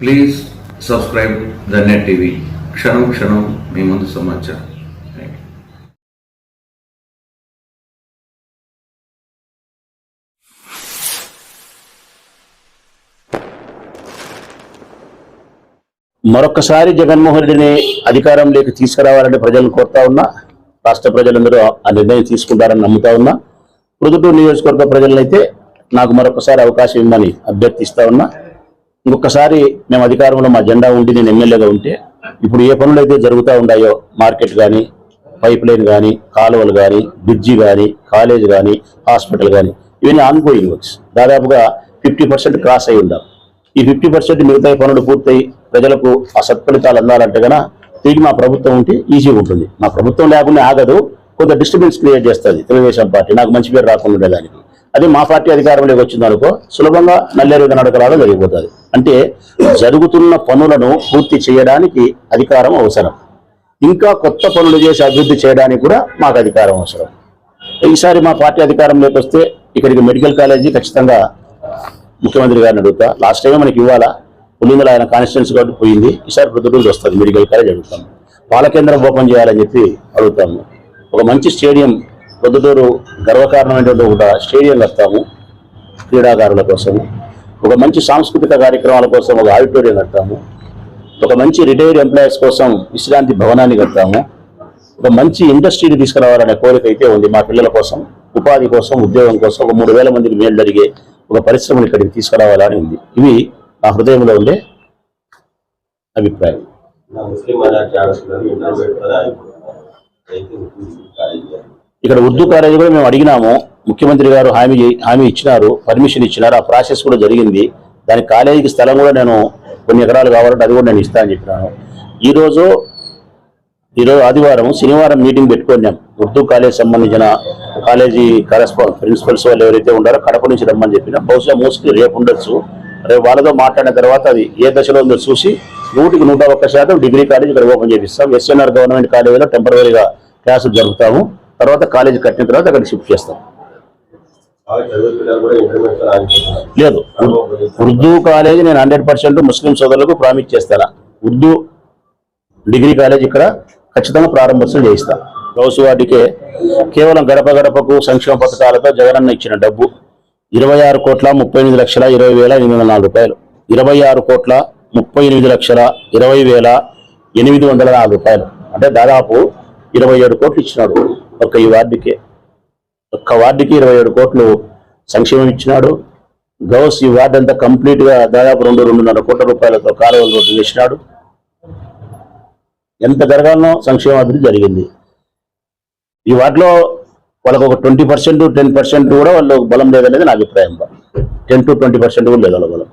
Please subscribe the net TV క్షణం క్షణం మీ ముందు సమాచారం. మరొకసారి జగన్మోహన్ రెడ్డిని అధికారంలోకి తీసుకురావాలని ప్రజలను కోరుతా ఉన్నా రాష్ట్ర ప్రజలందరూ ఆ నిర్ణయం తీసుకుంటారని నమ్ముతా ఉన్నా పొదుటూరు నియోజకవర్గ ప్రజలైతే నాకు మరొకసారి అవకాశం ఇవ్వమని అభ్యర్థిస్తా ఉన్నా ఇంకొకసారి మేము అధికారంలో మా జెండా ఉండి నేను ఎమ్మెల్యేగా ఉంటే ఇప్పుడు ఏ పనులు అయితే జరుగుతూ ఉన్నాయో మార్కెట్ కానీ పైప్ లైన్ కానీ కాలువలు కానీ బ్రిడ్జి కానీ కాలేజ్ కానీ హాస్పిటల్ కానీ ఇవన్నీ ఆన్గోయింగ్ వర్క్స్ దాదాపుగా ఫిఫ్టీ పర్సెంట్ క్రాస్ అయి ఉండాలి. ఈ ఫిఫ్టీ పర్సెంట్ మిగతా పనులు పూర్తయి ప్రజలకు ఆ సత్ఫలితాలు అందాలంటే గన తిరిగి మా ప్రభుత్వం ఉంటే ఈజీగా ఉంటుంది. మా ప్రభుత్వం లేకుండా ఆగదు కొంత డిస్టర్బెన్స్ క్రియేట్ చేస్తుంది తెలుగుదేశం పార్టీ. నాకు మంచి పేరు రాకుండా ఉండేదానికి. అది మా పార్టీ అధికారంలోకి వచ్చింది అనుకో సులభంగా నల్లేరు నడకలాగా జరిగిపోతుంది. అంటే జరుగుతున్న పనులను పూర్తి చేయడానికి అధికారం అవసరం. ఇంకా కొత్త పనులు చేసి అభివృద్ధి చేయడానికి కూడా మాకు అధికారం అవసరం. ఈసారి మా పార్టీ అధికారంలోకి వస్తే ఇక్కడికి మెడికల్ కాలేజీ ఖచ్చితంగా ముఖ్యమంత్రి గారిని అడుగుతా. లాస్ట్ టైం మనకి ఇవ్వాలా. పులిందులు ఆయన కాన్స్టిట్యున్సీ కాబట్టి పోయింది. ఈసారి ప్రొద్దుటూరు వస్తుంది. మెడికల్ కాలేజ్ అడుగుతాము. పాల కేంద్రం ఓపెన్ చేయాలని చెప్పి అడుగుతాము. ఒక మంచి స్టేడియం పొద్దుటూరు గర్వకారణమైనటువంటి ఒక స్టేడియం వస్తాము. క్రీడాకారుల కోసం ఒక మంచి సాంస్కృతిక కార్యక్రమాల కోసం ఒక ఆడిటోరియం కడతాము. ఒక మంచి రిటైర్డ్ ఎంప్లాయీస్ కోసం విశ్రాంతి భవనాన్ని కడతాము. ఒక మంచి ఇండస్ట్రీని తీసుకురావాలనే కోరిక అయితే ఉంది మా పిల్లల కోసం ఉపాధి కోసం ఉద్యోగం కోసం ఒక మూడు వేల మందికి మేలు జరిగే ఒక పరిశ్రమను ఇక్కడికి తీసుకురావాలని ఉంది. ఇవి నా హృదయంలో ఉండే అభిప్రాయం ఇక్కడ ఉర్దూ కాలేజీ కూడా మేము అడిగినాము. ముఖ్యమంత్రి గారు హామీ హామీ ఇచ్చినారు. పర్మిషన్ ఇచ్చినారు. ఆ ప్రాసెస్ కూడా జరిగింది. దాని కాలేజీకి స్థలం కూడా నేను కొన్ని ఎకరాలు కావాలంటే అది కూడా నేను ఇస్తానని చెప్పినాను. ఈరోజు ఈరోజు ఆదివారం శనివారం మీటింగ్ పెట్టుకున్నాం ఉర్దూ కాలేజ్ సంబంధించిన కాలేజీ కరెస్పాండ్ ప్రిన్సిపల్స్ వాళ్ళు ఎవరైతే ఉన్నారో కడప నుంచి రమ్మని చెప్పిన బహుశా మోస్ట్లీ రేపు ఉండొచ్చు. రేపు వాళ్ళతో మాట్లాడిన తర్వాత అది ఏ దశలో ఉందో చూసి నూటికి నూట ఒక్క శాతం డిగ్రీ కాలేజ్ ఇక్కడ ఓపెన్ చేపిస్తాం. ఎస్ఎన్ఆర్ గవర్నమెంట్ కాలేజీలో టెంపరీగా క్లాసులు జరుపుతాము. తర్వాత కాలేజీ కట్టిన తర్వాత అక్కడ షిఫ్ట్ చేస్తాం. లేదు. ఉర్దూ కాలేజ్ నేను హండ్రెడ్ పర్సెంట్ ముస్లిం సోదరులకు ప్రామిస్ చేస్తాను ఉర్దూ డిగ్రీ కాలేజ్ ఇక్కడ ఖచ్చితంగా ప్రారంభోత్సవం చేయిస్తా. గౌసు వాటికే కేవలం గడప గడపకు సంక్షేమ పథకాలతో జగనన్న ఇచ్చిన డబ్బు ఇరవై ఆరు కోట్ల ముప్పై ఎనిమిది లక్షల ఇరవై వేల ఎనిమిది వందల నాలుగు రూపాయలు. ఇరవై ఆరు కోట్ల ముప్పై ఎనిమిది లక్షల ఇరవై వేల ఎనిమిది వందల నాలుగు రూపాయలు. అంటే దాదాపు ఇరవై ఏడు కోట్లు ఇచ్చినాడు. ఒక్క ఈ వార్డుకే. ఒక్క వార్డుకి ఇరవై ఏడు కోట్లు సంక్షేమం ఇచ్చినాడు. గౌస్ ఈ వార్డు అంతా కంప్లీట్గా దాదాపు రెండు రెండున్నర కోట్ల రూపాయలతో కాలువల రోడ్డు వేసినాడు. ఎంత జరగాలనో సంక్షేమ అభివృద్ధి జరిగింది. ఈ వాటిలో వాళ్ళకు ఒక ట్వంటీ పర్సెంట్ టెన్ పర్సెంట్ కూడా వాళ్ళు బలం లేదనేది నా అభిప్రాయం. టెన్ టు ట్వంటీ పర్సెంట్ కూడా లేదు వాళ్ళ బలం.